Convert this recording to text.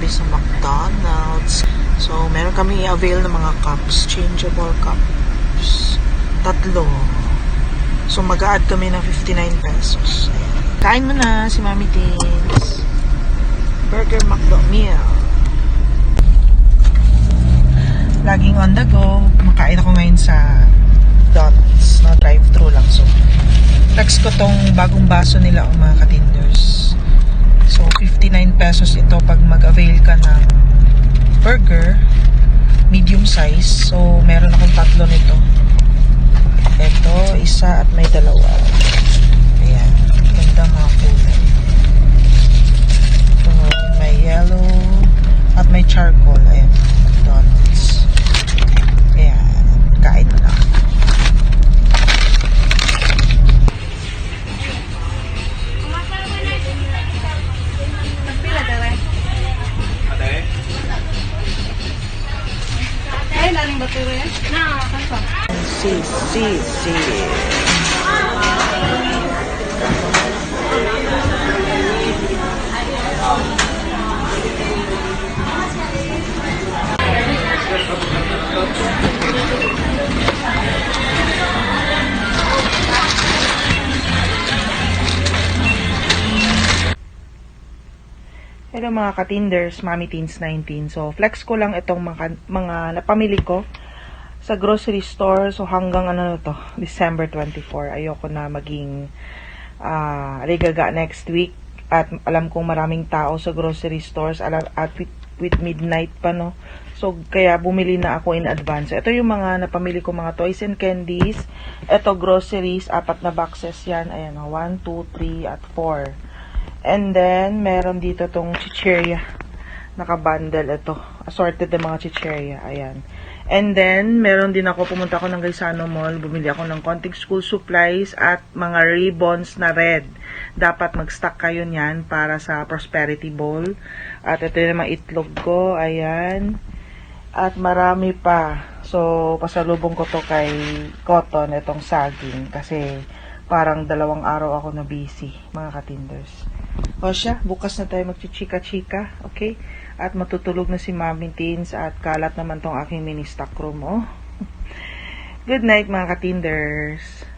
kami sa McDonald's. So, meron kami i-avail ng mga cups, changeable cups. Tatlo. So, mag-add kami ng 59 pesos. Kain mo na si Mami Teens. Burger McDo meal. Laging on the go. Makain ako ngayon sa Donuts. No, drive-thru lang. So, text ko tong bagong baso nila ang mga katinders. So, 59 pesos ito pag mag-avail ka ng burger, medium size. So, meron akong tatlo nito. Na, kansa. Si, si, si. Hello mga katinders, Mami Teens 19. So, flex ko lang itong mga, mga napamili ko sa grocery store. So, hanggang ano to, December 24. Ayoko na maging ah ligaga next week. At alam kong maraming tao sa grocery stores alam, at with, with midnight pa, no? So, kaya bumili na ako in advance. Ito yung mga napamili ko mga toys and candies. Ito, groceries. Apat na boxes yan. Ayan, 1, 2, 3, at 4. And then, meron dito tong chicheria. Naka-bundle ito. Assorted ng mga chicheria. Ayan. And then, meron din ako, pumunta ako ng Gaisano Mall, bumili ako ng konting school supplies at mga ribbons na red. Dapat mag-stock kayo niyan para sa Prosperity Bowl. At ito yung mga itlog ko. Ayan. At marami pa. So, pasalubong ko to kay Cotton, itong saging. Kasi, parang dalawang araw ako na busy, mga katinders. O siya, bukas na tayo magchichika-chika, okay? At matutulog na si Mami Teens at kalat naman tong aking mini stock room, oh. Good night, mga katinders.